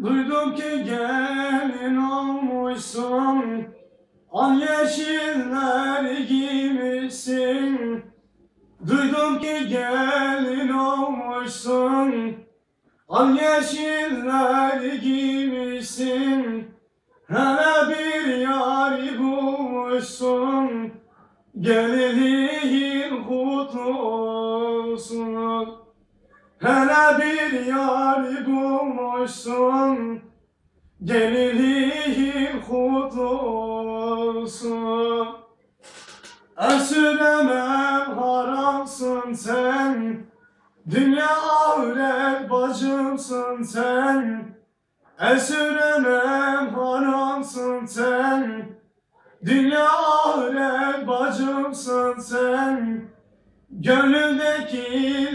Duydum ki gelin olmuşsun. Al yeşiller giymişsin. Duydum ki gelin olmuşsun. Al yeşiller giymişsin. Hele bir yar bulmuşsun. Gelinin kutlu olsun Hele bir yar bulmuşsun Gelinin kutlu olsun. Haramsın sen Dünya ahiret bacımsın sen. Esüremem haramsın sen Dünya sen Gönlümdeki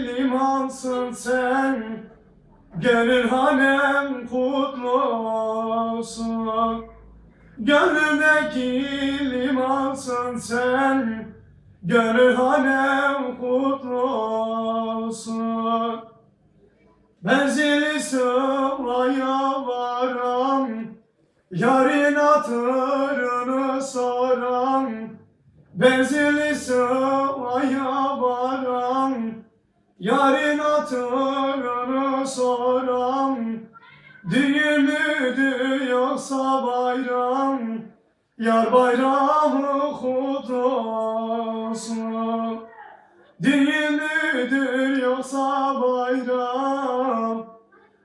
limansın sen Gönül hanem kutlu olsun Gönlümdeki limansın sen Gönül hanem kutlu olsun Benzili sıraya varam Yarın soram Benzili sıraya varam Yarın hatırını soram Düğün müdür yoksa bayram Yar bayramı kutlu olsun Düğün müdür yoksa bayram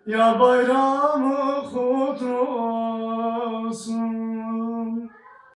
Yar bayramı kutlu